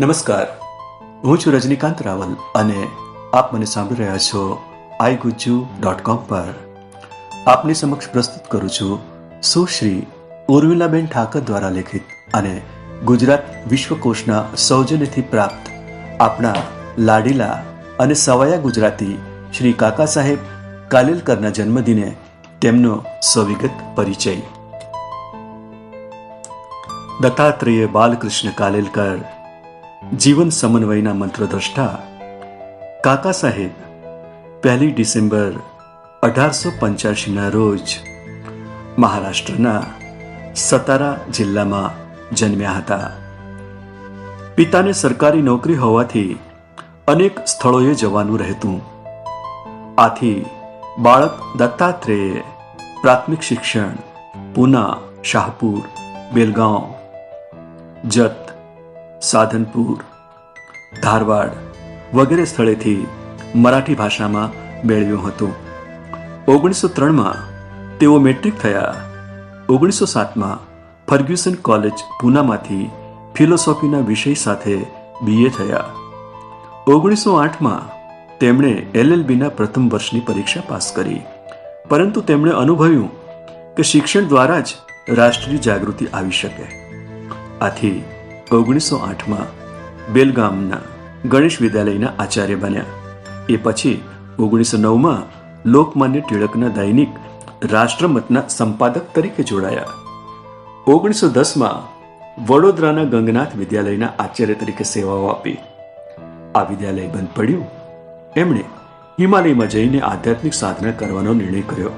નમસ્કાર. હું છું રજનીકાંત રાવલ અને આપ મને સાંભળી રહ્યા છો આઈ ગુજ્જુ ડોટ કોમ પર. આપની સમક્ષ પ્રસ્તુત કરું છું સુશ્રી ઉર્મિલાબેન ઠાકર દ્વારા લેખિત અને ગુજરાત વિશ્વકોશના સૌજન્યથી પ્રાપ્ત આપણા લાડીલા અને સવાયા ગુજરાતી શ્રી કાકા સાહેબ કાલેલકરના જન્મદિને તેમનો સવિગત પરિચય. દત્તાત્રેય બાલકૃષ્ણ કાલેલકર જીવન સમન્વયના મંત્રદ્રષ્ટા કાકા સાહેબ, પહેલી ડિસેમ્બર અઢારસો પંચ્યાસીના રોજ મહારાષ્ટ્રના સતારા જિલ્લામાં જન્મ્યા હતા. પિતાને સરકારી નોકરી હોવાથી અનેક સ્થળોએ જવાનું રહેતું. આથી બાળક દત્તાત્રેયે પ્રાથમિક શિક્ષણ, પૂના, શાહપુર, બેલગાંવ, જત સાધનપુર, ધારવાડ વગેરે સ્થળેથી મરાઠી ભાષામાં મેળવ્યું હતું. ઓગણીસો ત્રણમાં તેઓ મેટ્રિક થયા. ઓગણીસો સાતમાં ફર્ગ્યુસન કોલેજ પૂનામાંથી ફિલોસોફીના વિષય સાથે બીએ થયા. ઓગણીસો આઠમાં તેમણે એલએલબીના પ્રથમ વર્ષની પરીક્ષા પાસ કરી. પરંતુ તેમણે અનુભવ્યું કે શિક્ષણ દ્વારા જ રાષ્ટ્રીય જાગૃતિ આવી શકે. આથી ઓગણીસો આઠમાં બેલગામના ગણેશ વિદ્યાલયના આચાર્ય બન્યા. એ પછી ઓગણીસો નવમાં લોકમાન્ય ટિળકના દૈનિક રાષ્ટ્રમતના સંપાદક તરીકે જોડાયા. ઓગણીસો દસમાં વડોદરાના ગંગનાથ વિદ્યાલયના આચાર્ય તરીકે સેવાઓ આપી. આ વિદ્યાલય બંધ પડ્યું. એમણે હિમાલયમાં જઈને આધ્યાત્મિક સાધના કરવાનો નિર્ણય કર્યો.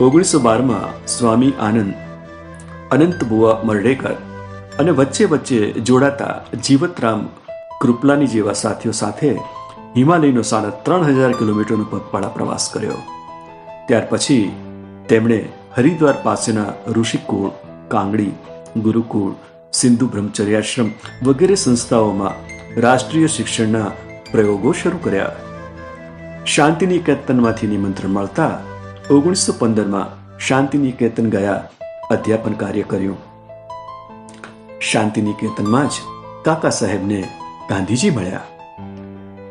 ઓગણીસો બારમાં સ્વામી આનંદ અનંત બુવા મરડેકર અને વચ્ચે વચ્ચે જોડાતા જીવતરામ કૃપલાની જેવા સાથીઓ સાથે હિમાલયનો સાડા ત્રણ હજાર કિલોમીટરનો પગપાળા પ્રવાસ કર્યો. ત્યાર પછી તેમણે હરિદ્વાર પાસેના ઋષિકુળ, કાંગડી, ગુરુકુળ, સિંધુ બ્રહ્મચર્યાશ્રમ વગેરે સંસ્થાઓમાં રાષ્ટ્રીય શિક્ષણના પ્રયોગો શરૂ કર્યા. શાંતિનિકેતનમાંથી નિમંત્રણ મળતા ઓગણીસો પંદરમાં શાંતિનિકેતન ગયા અધ્યાપન કાર્ય કર્યું. શાંતિનિકેતનમાં જ કાકા સાહેબને ગાંધીજી મળ્યા.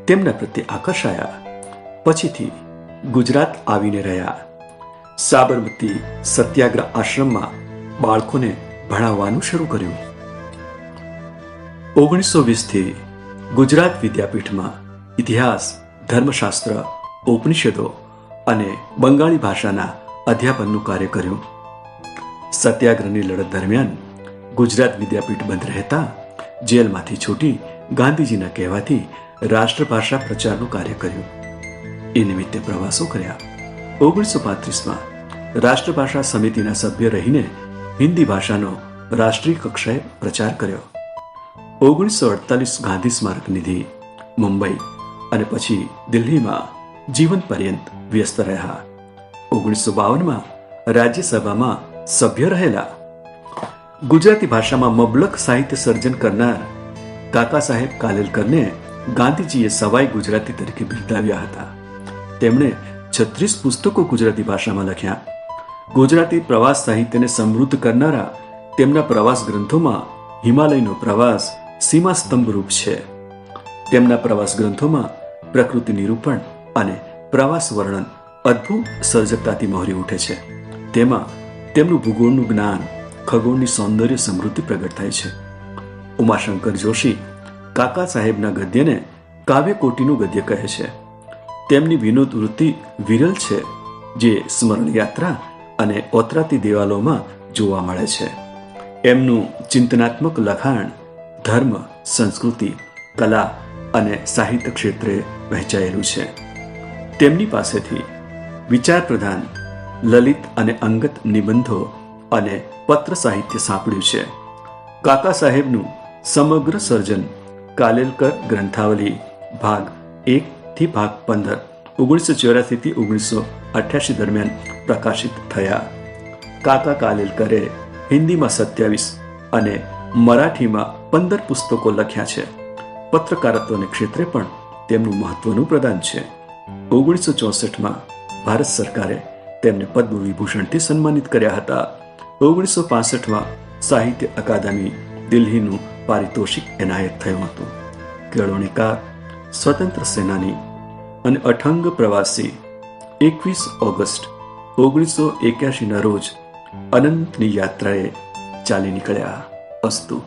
તેમના પ્રત્યે આકર્ષાયા. પછીથી ગુજરાત આવીને રહ્યા. સાબરમતી સત્યાગ્રહ આશ્રમમાં બાળકોને ભણાવવાનું શરૂ કર્યું. ઓગણીસો વીસથી ગુજરાત વિદ્યાપીઠમાં ઇતિહાસ, ધર્મશાસ્ત્ર, ઉપનિષદો અને બંગાળી ભાષાના અધ્યાપનનું કાર્ય કર્યું. સત્યાગ્રહની લડત દરમિયાન ગુજરાત વિદ્યાપીઠ બંધ રહેતા જેલમાંથી છૂટી ગાંધીજીના કહેવાથી રાષ્ટ્રભાષા પ્રચારનું કાર્ય કર્યું. એ નિમિત્તે પ્રવાસો કર્યા. ઓગણીસો પાંત્રીસમાં રાષ્ટ્રભાષા સમિતિના સભ્ય રહીને હિન્દી ભાષાનો રાષ્ટ્રીય કક્ષાએ પ્રચાર કર્યો. ઓગણીસો અડતાલીસ ગાંધી સ્મારક નિધિ મુંબઈ અને પછી દિલ્હીમાં જીવન પર્યંત વ્યસ્ત રહ્યા. ઓગણીસો બાવનમાં રાજ્યસભામાં સભ્ય રહેલા ગુજરાતી ભાષામાં મબલક સાહિત્ય સર્જન કરનાર કાકા સાહેબ કાલેલકરને ગાંધીજીએ સવાઈ ગુજરાતી તરીકે બિરદાવ્યા હતા. તેમણે છત્રીસ પુસ્તકો ગુજરાતી ભાષામાં લખ્યા. ગુજરાતી પ્રવાસ સાહિત્યને સમૃદ્ધ કરનારા તેમના પ્રવાસ ગ્રંથોમાં હિમાલયનો પ્રવાસ સીમા સ્તંભ છે. તેમના પ્રવાસ ગ્રંથોમાં પ્રકૃતિ નિરૂપણ અને પ્રવાસ વર્ણન અદ્ભુત સર્જકતાથી મહોરી ઉઠે છે. તેમાં તેમનું ભૂગોળનું જ્ઞાન ખગોળની સૌંદર્ય સમૃદ્ધિ પ્રગટ થાય છે. ઉમાશંકર જોશી કાકા સાહેબના ગદ્યને કાવ્યકોટીનું ગદ્ય કહે છે. તેમની વિનોદ વૃત્તિ વિરલ છે, જે સ્મરણ યાત્રા અને ઓતરાતી દિવાલોમાં જોવા મળે છે. એમનું ચિંતનાત્મક લખાણ ધર્મ, સંસ્કૃતિ, કલા અને સાહિત્ય ક્ષેત્રે વહેંચાયેલું છે. તેમની પાસેથી વિચાર પ્રધાન લલિત અને અંગત નિબંધો અને પત્ર સાહિત્ય સાંપડ્યું છે. કાકા સાહેબનું સમગ્ર સર્જન કાલેલકર ગ્રંથાવલી, ભાગ એક થી ભાગ પંદર, ઓગણીસો ચોરાસી થી ઓગણીસો અઠ્યાસી દરમિયાન પ્રકાશિત થયા. કાકા કાલેલકરે હિન્દીમાં સત્યાવીસ અને મરાઠીમાં પંદર પુસ્તકો લખ્યા છે. પત્રકારત્વને ક્ષેત્રે પણ તેમનું મહત્વનું પ્રદાન છે. ઓગણીસો ચોસઠમાં ભારત સરકારે તેમને પદ્મ વિભૂષણથી સન્માનિત કર્યા હતા. ઓગણીસો પાસઠમાં સાહિત્ય અકાદમી દિલ્હીનું પારિતોષિક એનાયત થયું હતું. કેળવણીકાર, સ્વતંત્ર સેનાની અને અઠંગ પ્રવાસી એકવીસ ઓગસ્ટ ઓગણીસો એક્યાસીના રોજ અનંતની યાત્રાએ ચાલી નીકળ્યા અસ્તુ.